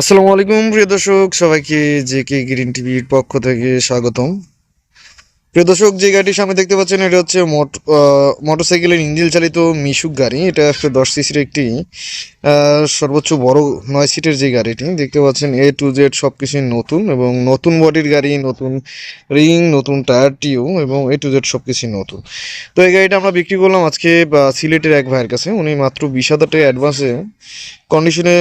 আসসালামু আলাইকুম, প্রিয় দর্শক, সবাইকে জে কে গ্রিন টিভির পক্ষ থেকে স্বাগতম। প্রিয় দর্শক, যে গাড়িটির সামনে দেখতে পাচ্ছেন, এটা হচ্ছে মোটরসাইকেলের ইঞ্জিন চালিত মিশুক গাড়ি। এটা একশো দশ সিসির একটি সর্বোচ্চ বড় নয় সিটের যে গাড়িটি, দেখতে পাচ্ছেন এ টু জেড সব কিছুই নতুন এবং নতুন বডির গাড়ি, নতুন রিং নতুন টায়ার টিউ এবং এ টু জেড সব কিছুই নতুন। তো এই গাড়িটা আমরা বিক্রি করলাম আজকে সিলেটের এক ভাইয়ের কাছে। উনি মাত্র বিশ হাজার টাকা অ্যাডভান্সে কন্ডিশনে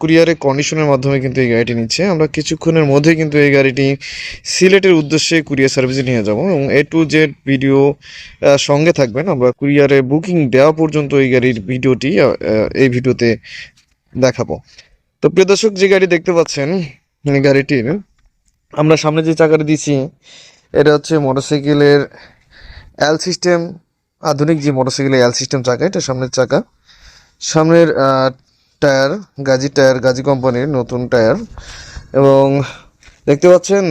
কুরিয়ারে কন্ডিশনের মাধ্যমে কিন্তু এই গাড়িটি নিচ্ছে। আমরা কিছুক্ষণের মধ্যে কিন্তু এই গাড়িটি সিলেটের উদ্দেশ্যে কুরিয়ার সার্ভিসে নিয়ে যাব এবং এ টু জেড ভিডিও সঙ্গে থাকবেন। আমরা কুরিয়ারে বুকিং দেওয়া পর্যন্ত এই গাড়ির ভিডিওটি এই ভিডিওতে দেখাবো। তো প্রিয় দর্শক, যে গাড়ি দেখতে পাচ্ছেন গাড়িটির, আমরা সামনে যে চাকাটা দিছি এটা হচ্ছে মোটরসাইকেলের এল সিস্টেম আধুনিক যে মোটরসাইকেলের এল সিস্টেম চাকা, এটা সামনের চাকা। সামনের টায়ার, গাজি টায়ার, গাজি কোম্পানির নতুন টায়ার এবং দেখতে পাচ্ছেন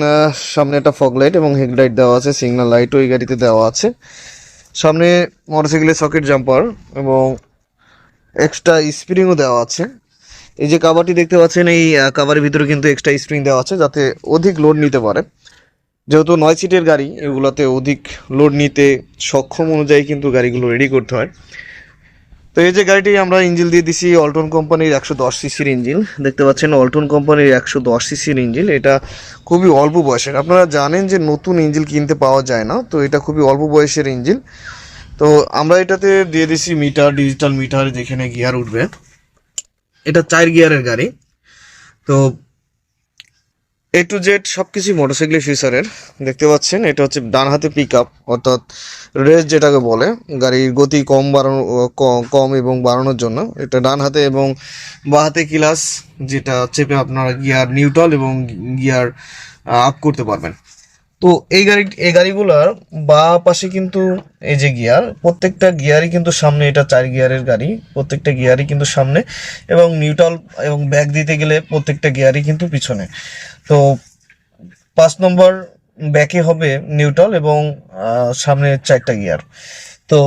সামনে একটা ফগ লাইট এবং হেডলাইট দেওয়া আছে সিগন্যাল লাইটও এই গাড়িতে দেওয়া আছে। সামনে মোটরসাইকেলের সকেট জাম্পার এবং এক্সট্রা স্প্রিংও দেওয়া আছে। এই যে কাভারটি দেখতে পাচ্ছেন, এই কাভারের ভিতরে কিন্তু এক্সট্রা স্প্রিং দেওয়া আছে যাতে অধিক লোড নিতে পারে। যেহেতু নয় সিটের গাড়ি, এগুলোতে অধিক লোড নিতে সক্ষম অনুযায়ী কিন্তু গাড়িগুলো রেডি করতে হয়। তো এই যে গাড়িটি আমরা ইঞ্জিল দিয়ে দিছি অল্টন কোম্পানির একশো দশ সিসির ইঞ্জিন দেখতে পাচ্ছেন অল্টন কোম্পানির একশো দশ সিসির ইঞ্জিন এটা খুবই অল্প বয়সের। আপনারা জানেন যে নতুন ইঞ্জিল কিনতে পাওয়া যায় না, তো এটা খুবই অল্প বয়সের ইঞ্জিন তো আমরা এটাতে দিয়ে দিছি মিটার ডিজিটাল মিটার, যেখানে গিয়ার উঠবে। এটা চার গিয়ারের গাড়ি। তো এ টু জেড সব কিছুই মোটরসাইকেলের ফিচারের দেখতে পাচ্ছেন, এটা হচ্ছে ডান হাতে পিক আপ অর্থাৎ রেস যেটাকে বলে, গাড়ির গতি কম বাড়ানো কম এবং বাড়ানোর জন্য। এটা ডান হাতে এবং বাঁ হাতে ক্লাস যেটা চেপে আপনারা গিয়ার নিউট্রাল এবং গিয়ার আপ করতে পারবেন। তো এই গাড়ি, এই গাড়িগুলার বা পাশে কিন্তু এই যে গিয়ার, প্রত্যেকটা গিয়ারই কিন্তু সামনে এটা চার গিয়ারের গাড়ি, প্রত্যেকটা গিয়ারই কিন্তু সামনে এবং নিউট্রাল এবং ব্যাক দিতে গেলে প্রত্যেকটা গিয়ারই কিন্তু পিছনে। তো পাঁচ নম্বর ব্যাকে হবে নিউট্রাল এবং সামনে চারটা গিয়ার। তো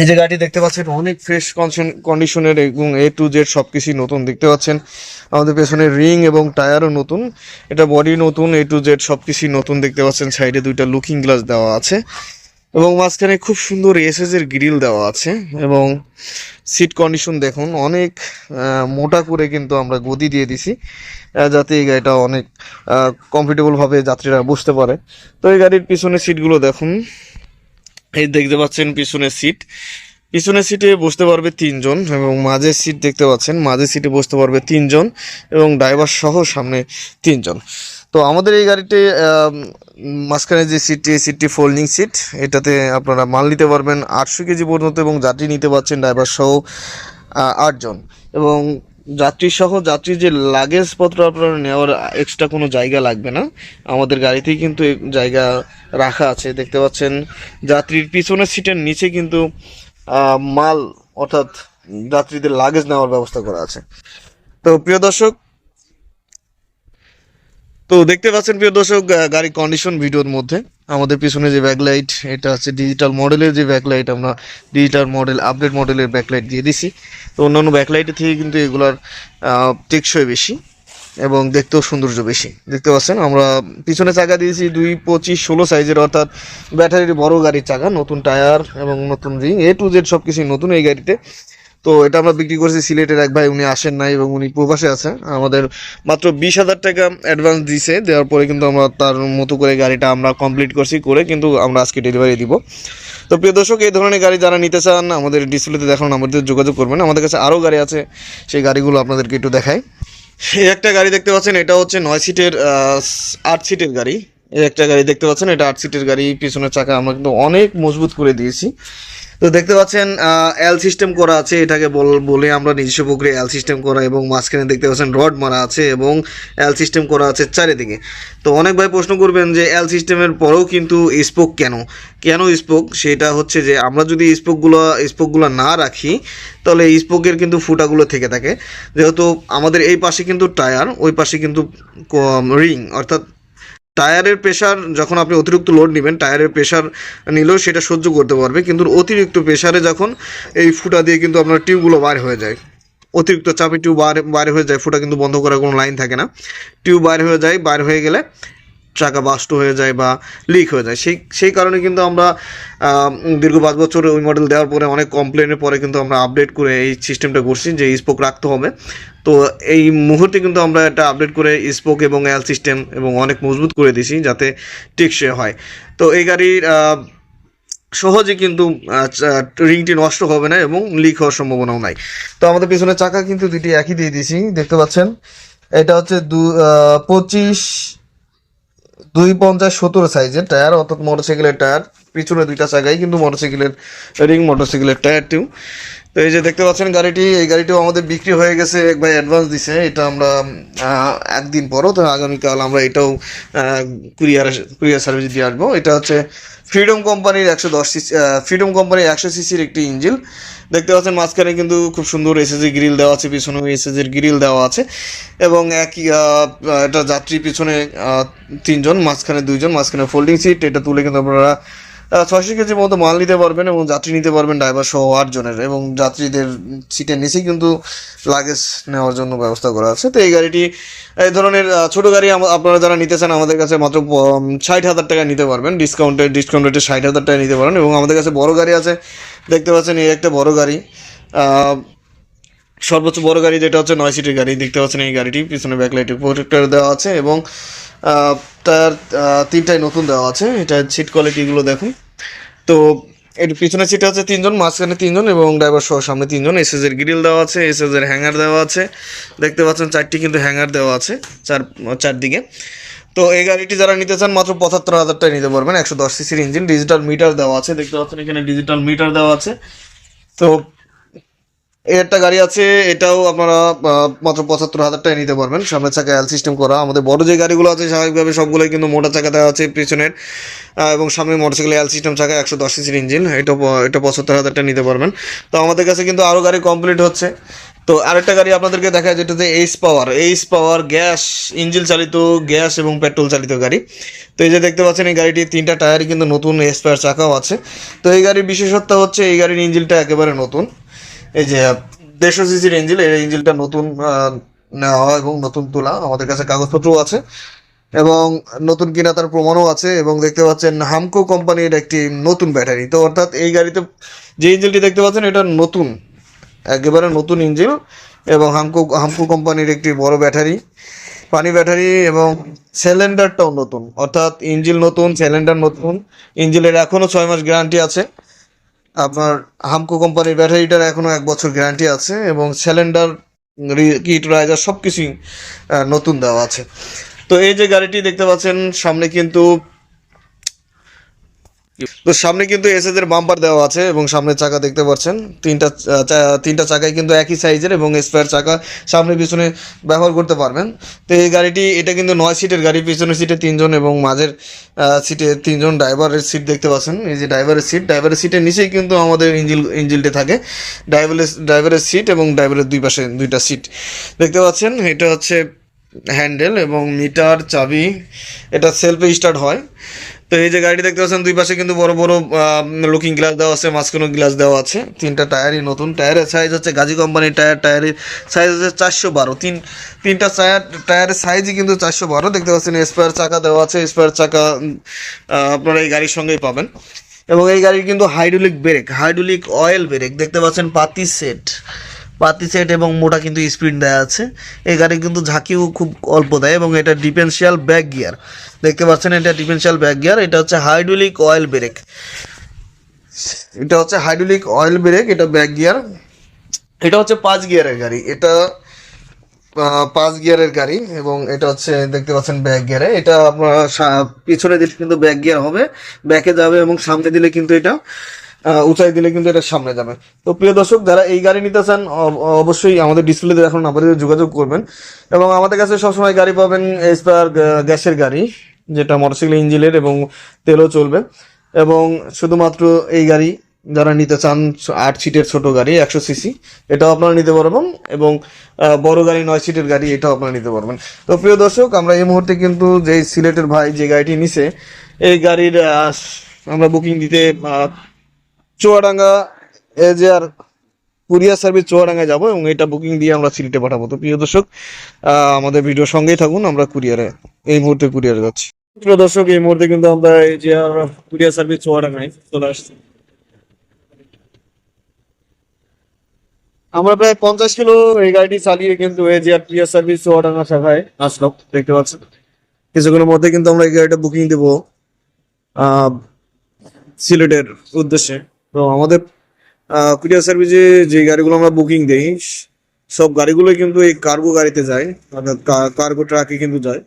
এই যে গাড়ি দেখতে পাচ্ছেন, অনেক ফ্রেশ কন্ডিশনের এবং এ টু জেড সব কিছুই নতুন দেখতে পাচ্ছেন। আমাদের পেছনে রিং এবং টায়ারও নতুন। এটা বডি নতুন এ টু জেড সব কিছুই নতুন দেখতে পাচ্ছেন। সাইডে দুইটা লুকিং গ্লাস দেওয়া আছে এবং মাঝখানে খুব সুন্দর এসএস এর গ্রিল দেওয়া আছে এবং সিট কন্ডিশন দেখুন, অনেক মোটা করে কিন্তু আমরা গদি দিয়ে দিছি যাতে এই গাড়িটা অনেক কমফোর্টেবল ভাবে যাত্রীরা বসতে পারে। তো এই গাড়ির পিছনে সিটগুলো দেখুন। এই দেখতে পাচ্ছেন পিছনের সিট পিছনের সিটে বসতে পারবে তিনজন এবং মাঝের সিট দেখতে পাচ্ছেন, মাঝের সিটে বসতে পারবে তিনজন এবং ড্রাইভার সহ সামনে তিনজন। তো আমাদের এই গাড়িতে মাঝখানে যে সিটটি সিটটি ফোল্ডিং সিট এটাতে আপনারা মাল নিতে পারবেন আটশো কেজি পর্যন্ত এবং যাত্রী নিতে পারছেন ড্রাইভার সহ আটজন। এবং যাত্রী সহ যাত্রী যে লাগেজ পত্র আপনার নেওয়ার এক্সট্রা কোনো জায়গা লাগবে না। আমাদের গাড়িতেই কিন্তু জায়গা রাখা আছে। দেখতে পাচ্ছেন, যাত্রীর পিছনের সিটের নিচে কিন্তু মাল অর্থাৎ যাত্রীদের লাগেজ নেওয়ার ব্যবস্থা করা আছে। তো প্রিয় দর্শক, তো দেখতে পাচ্ছেন প্রিয় দর্শক গাড়ির কন্ডিশন ভিডিওর মধ্যে। আমাদের পিছনে যে ব্যাকলাইট এটা হচ্ছে ডিজিটাল মডেলের যে ব্যাকলাইট আমরা ডিজিটাল মডেল আপডেট মডেলের ব্যাকলাইট দিয়ে দিছি। তো অন্যান্য ব্যাকলাইটের থেকে কিন্তু এগুলার টেকসই বেশি এবং দেখতেও সৌন্দর্য বেশি। দেখতে পাচ্ছেন, আমরা পিছনে চাকা দিয়েছি দুই পঁচিশ ষোলো সাইজের অর্থাৎ ব্যাটারির বড় গাড়ির চাকা, নতুন টায়ার এবং নতুন রিং এ টু জেড সব কিছুই নতুন এই গাড়িতে। তো এটা আমরা বিক্রি করছি সিলেটের এক ভাই, উনি আসেন নাই এবং উনি প্রবাসে আছে আমাদের মাত্র বিশ হাজার টাকা অ্যাডভান্স দিছে, দেওয়ার পরে কিন্তু আমরা তার মতো করে গাড়িটা আমরা কমপ্লিট করছি করে কিন্তু আমরা আজকে ডেলিভারি দিব। তো প্রিয় দর্শক, এই ধরনের গাড়ি যারা নিতে চান, আমাদের ডিসপ্লেতে দেখানো আমাদের যোগাযোগ করবেন। আমাদের কাছে আরও গাড়ি আছে, সেই গাড়িগুলো আপনাদেরকে একটু দেখাই। এই একটা গাড়ি দেখতে পাচ্ছেন, এটা হচ্ছে নয় সিটের আট সিটের গাড়ি। এই একটা গাড়ি দেখতে পাচ্ছেন, এটা আট সিটের গাড়ি, পিছনের চাকা আমরা কিন্তু অনেক মজবুত করে দিয়েছি। তো দেখতে পাচ্ছেন এল সিস্টেম করা আছে, এটাকে বল- আমরা নিজস্ব পুকুরে এল সিস্টেম করা এবং মাঝখানে দেখতে পাচ্ছেন রড মারা আছে এবং এল সিস্টেম করা আছে চারিদিকে। তো অনেক ভাই প্রশ্ন করবেন যে এল সিস্টেমের পরেও কিন্তু স্পোক কেন? কেন স্পোক সেটা হচ্ছে যে আমরা যদি স্পোকগুলো স্পোকগুলো না রাখি, তাহলে স্পোকের কিন্তু ফুটাগুলো থেকে থাকে। যেহেতু আমাদের এই পাশে কিন্তু টায়ার, ওই পাশে কিন্তু রিং, অর্থাৎ টায়ারের প্রেশার যখন আপনি অতিরিক্ত লোড নেবেন, টায়ারের প্রেশার নিলেও সেটা সহ্য করতে পারবে। কিন্তু অতিরিক্ত প্রেশারে যখন এই ফুটা দিয়ে কিন্তু আপনার টিউবগুলো বার হয়ে যায়, অতিরিক্ত চাপে টিউব বাইরে বাইরে হয়ে যায়, ফুটা কিন্তু বন্ধ করার কোনো লাইন থাকে না। টিউব বাইরে হয়ে যায় বাইরে হয়ে গেলে চাকা বাস্ট হয়ে যায় বা লিক হয়ে যায়। সেই সেই কারণে কিন্তু আমরা দীর্ঘ পাঁচ বছর ওই মডেল দেওয়ার পরে অনেক কমপ্লেনের পরে কিন্তু আমরা আপডেট করে এই সিস্টেমটা করছি যে স্পোক রাখতে হবে। তো এই মুহূর্তে কিন্তু আমরা এটা আপডেট করে স্পোক এবং এল সিস্টেম এবং অনেক মজবুত করে দিছি যাতে টেকসই হয়। তো এই গাড়ির সহজে কিন্তু রিংটি নষ্ট হবে না এবং লিক হওয়ার সম্ভাবনাও নাই। তো আমাদের পিছনে চাকা কিন্তু দুটি একই দিয়ে দিয়েছি, দেখতে পাচ্ছেন। এটা হচ্ছে দু পঁচিশ দুই পঞ্চাশ সত্তর সাইজের টায়ার অর্থাৎ মোটরসাইকেলের টায়ার পিছনে দুইটা চাকাই, কিন্তু মোটরসাইকেলের রিং মোটরসাইকেলের টায়ারটিও তো এই যে দেখতে পাচ্ছেন গাড়িটি, এই গাড়িটিও আমাদের বিক্রি হয়ে গেছে এক ভাই অ্যাডভান্স দিছে। এটা আমরা একদিন পরও, তো আগামীকাল আমরা এটাও কুরিয়ার কুরিয়ার সার্ভিস দিয়ে আসব। এটা হচ্ছে ফ্রিডম কোম্পানির একশো দশ সিসি ফ্রিডম কোম্পানির একশো সিসির একটি ইঞ্জিল দেখতে পাচ্ছেন মাঝখানে কিন্তু খুব সুন্দর এসএসজি গ্রিল দেওয়া আছে পিছনেও এসএসজির গ্রিল দেওয়া আছে। এবং একই এটা যাত্রী পিছনে তিনজন, মাঝখানে দুইজন, মাঝখানে ফোল্ডিং সিট এটা তুলে কিন্তু আপনারা ছয়শো কেজির মতো মাল নিতে পারবেন এবং যাত্রী নিতে পারবেন ড্রাইভার সহ আটজনের এবং যাত্রীদের সিটের নিচেই কিন্তু লাগেজ নেওয়ার জন্য ব্যবস্থা করা আছে। তো এই গাড়িটি, এই ধরনের ছোটো গাড়ি আপনারা যারা নিতে চান আমাদের কাছে মাত্র ষাট হাজার টাকা নিতে পারবেন। ডিসকাউন্টে ডিসকাউন্ট রেটে ষাট হাজার টাকা নিতে পারেন এবং আমাদের কাছে বড় গাড়ি আছে। দেখতে পাচ্ছেন এই একটা বড় গাড়ি। সর্বোচ্চ বড় গাড়ি যেটা হচ্ছে নয় সিটের গাড়ি, দেখতে পাচ্ছেন এই গাড়িটি, পিছনে ব্যাকলাইটের প্রোটেক্টর দেওয়া আছে এবং তার তিনটাই নতুন দেওয়া আছে, এটা সিট কোয়ালিটিগুলো দেখুন। তো, এর পিছনে সিটে আছে তিনজন, মাঝখানে তিনজন এবং ড্রাইভার সহ সামনে তিনজন। এসএস এর গ্রিল দেওয়া আছে এসএস এর হ্যাঙ্গার দেওয়া আছে। দেখতে পাচ্ছেন চারটি কিন্তু হ্যাঙ্গার দেওয়া আছে, চার, চারদিকে। তো, এই গাড়িটি যারা নিতে চান, মাত্র পঁচাত্তর হাজার টাকা নিতে পারবেন। একশো দশ সিসির ইঞ্জিন ডিজিটাল মিটার দেওয়া আছে। দেখতে পাচ্ছেন এখানে ডিজিটাল মিটার দেওয়া আছে। তো একটা গাড়ি আছে, এটাও আপনারা মাত্র পঁচাত্তর হাজার টাকা নিতে পারবেন। সামনের চাকা এল সিস্টেম করা। আমাদের বড় যে গাড়িগুলো আছে, স্বাভাবিকভাবে সবগুলোই কিন্তু মোটা চাকা দেওয়া আছে পিছনের। এবং সামনে মোটরসাইকেল এল সিস্টেম চাকা একশো দশ সিসির ইঞ্জিন এটা এটা পঁচাত্তর হাজার টাকা নিতে পারবেন। তো আমাদের কাছে কিন্তু আরও গাড়ি কমপ্লিট হচ্ছে। তো আরেকটা গাড়ি আপনাদেরকে দেখায়, যেটা হচ্ছে H power H power gas engine চালিত গ্যাস এবং পেট্রোল চালিত গাড়ি। তো এই যে দেখতে পাচ্ছেন, এই গাড়িটির তিনটা টায়ারই কিন্তু নতুন স্পেয়ার চাকাও আছে। তো এই গাড়ির বিশেষত্ব হচ্ছে, এই গাড়ির ইঞ্জিনটা একেবারে নতুন। এই যে, দেড়শো সিসির ইঞ্জিল এই ইঞ্জিলটা নতুন নেওয়া এবং নতুন তোলা, আমাদের কাছে কাগজপত্রও আছে এবং নতুন কিনা তার প্রমাণও আছে এবং দেখতে পাচ্ছেন হামকো কোম্পানির একটি নতুন ব্যাটারি। তো অর্থাৎ এই গাড়িতে যে ইঞ্জিলটি দেখতে পাচ্ছেন, এটা নতুন, একেবারে নতুন ইঞ্জিন এবং হামকো হামকো কোম্পানির একটি বড় ব্যাটারি, পানি ব্যাটারি এবং সিলিন্ডারটাও নতুন। অর্থাৎ ইঞ্জিল নতুন সিলিন্ডার নতুন ইঞ্জিলের এখনও ছয় মাস গ্যারান্টি আছে। আপনার হামকো কোম্পানির ব্যাটারিটার এখনও এক বছর গ্যারান্টি আছে এবং সিলিন্ডার কিট রাইজার সব কিছুই নতুন দেওয়া আছে। তো এই যে গাড়িটি দেখতে পাচ্ছেন, সামনে কিন্তু তো সামনে কিন্তু এসএস এর বাম্পার দেওয়া আছে এবং সামনের চাকা দেখতে পাচ্ছেন। তিনটা তিনটা চাকাই কিন্তু একই সাইজের এবং স্পেয়ার চাকা সামনে পিছনে ব্যবহার করতে পারবেন। তো এই গাড়িটি, এটা কিন্তু নয় সিটের গাড়ি, পিছনের সিটে তিনজন এবং মাঝের সিটে তিনজন ড্রাইভারের সিট দেখতে পাচ্ছেন। এই যে ড্রাইভারের সিট ড্রাইভারের সিটের নিচেই কিন্তু আমাদের ইঞ্জিল ইঞ্জিলটি থাকে। ড্রাইভারের ড্রাইভারের সিট এবং ড্রাইভারের দুই পাশে দুইটা সিট দেখতে পাচ্ছেন। এটা হচ্ছে হ্যান্ডেল এবং মিটার চাবি, এটা সেলফে স্টার্ট হয়। তো এই যে গাড়িটি দেখতে পাচ্ছেন, দুই পাশে কিন্তু বড় বড় লুকিং গ্লাস দেওয়া আছে, মাঝখানেও গ্লাস দেওয়া আছে। তিনটা টায়ারই নতুন। টায়ারের সাইজ হচ্ছে গাজী কোম্পানির টায়ার টায়ারের সাইজ হচ্ছে চারশো বারো। তিন, তিনটা টায়ার টায়ারের সাইজই কিন্তু চারশো বারো। দেখতে পাচ্ছেন স্পেয়ার চাকা দেওয়া আছে স্পেয়ার চাকা আপনারা এই গাড়ির সঙ্গেই পাবেন। এবং এই গাড়ির কিন্তু hydraulic brake hydraulic oil brake দেখতে পাচ্ছেন পাতি সেট পাতি সেট এবং মোটা কিন্তু স্পিড দেওয়া আছে। এই গাড়ি কিন্তু ঝাঁকিও খুব অল্প দেয় এবং এটা ডিফেন্সিয়াল ব্যাক গিয়ার দেখতে পাচ্ছেন, এটা ডিফেন্সিয়াল ব্যাক গিয়ার এটা হচ্ছে হাইড্রোলিক অয়েল ব্রেক এটা হচ্ছে হাইড্রোলিক অয়েল ব্রেক এটা ব্যাক গিয়ার এটা হচ্ছে পাঁচ গিয়ারের গাড়ি। এটা পাঁচ গিয়ারের গাড়ি এবং এটা হচ্ছে, দেখতে পাচ্ছেন ব্যাক গিয়ারে এটা আপনার পিছনে দিলে কিন্তু ব্যাক গিয়ার হবে। ব্যাকে যাবে এবং সামনে দিলে কিন্তু এটা উঁচাই দিলে কিন্তু এটা সামনে যাবে। তো প্রিয় দর্শক, যারা এই গাড়ি নিতে চান অব- অবশ্যই আমাদের ডিসপ্লেতে এখন আমাদের যোগাযোগ করবেন। এবং আমাদের কাছে সবসময় গাড়ি পাবেন এসপার গ্যাসের গাড়ি, যেটা মোটরসাইকেল ইঞ্জিনের এবং তেলও চলবে। এবং শুধুমাত্র এই গাড়ি যারা নিতে চান, আট সিটের ছোট গাড়ি, একশো সিসি, এটাও আপনারা নিতে পারবেন। এবং বড় গাড়ি, নয় সিটের গাড়ি, এটাও আপনারা নিতে পারবেন। তো প্রিয় দর্শক, আমরা এই মুহূর্তে কিন্তু যে সিলেটের ভাই যে গাড়িটি নিছে, এই গাড়ির আমরা বুকিং দিতে চুয়াডাঙ্গা এজেআর কুরিয়ার সার্ভিস চুয়াডাঙ্গায় যাব এবং এটা বুকিং দিয়ে আমরা সিলেটে পাঠাবো। তো প্রিয় দর্শক আমাদের ভিডিওর সঙ্গেই থাকুন, আমরা কুরিয়ারে, এই মুহূর্তে কুরিয়ারে যাচ্ছি। প্রিয় দর্শক, এই মুহূর্তে কিন্তু আমরা এই যে কুরিয়ার সার্ভিস চুয়াডাঙ্গায় চলে আসছি। আমরা প্রায় পঞ্চাশ কিলো এই গাড়িটি চালিয়ে কিন্তু এই যে কুরিয়ার সার্ভিস চুয়াডাঙ্গা শাখায় আসলাম, দেখতে পাচ্ছেন। কিছুক্ষণের মধ্যে কিন্তু আমরা এই গাড়িটা বুকিং দেবো সিলেটের উদ্দেশ্যে। তো আমাদের কুরিয়ার সার্ভিসে যে গাড়িগুলো আমরা বুকিং দিই, সব গাড়িগুলোই কিন্তু এই কার্গো গাড়িতে যায় অর্থাৎ কার্গো ট্রাকে কিন্তু যায়।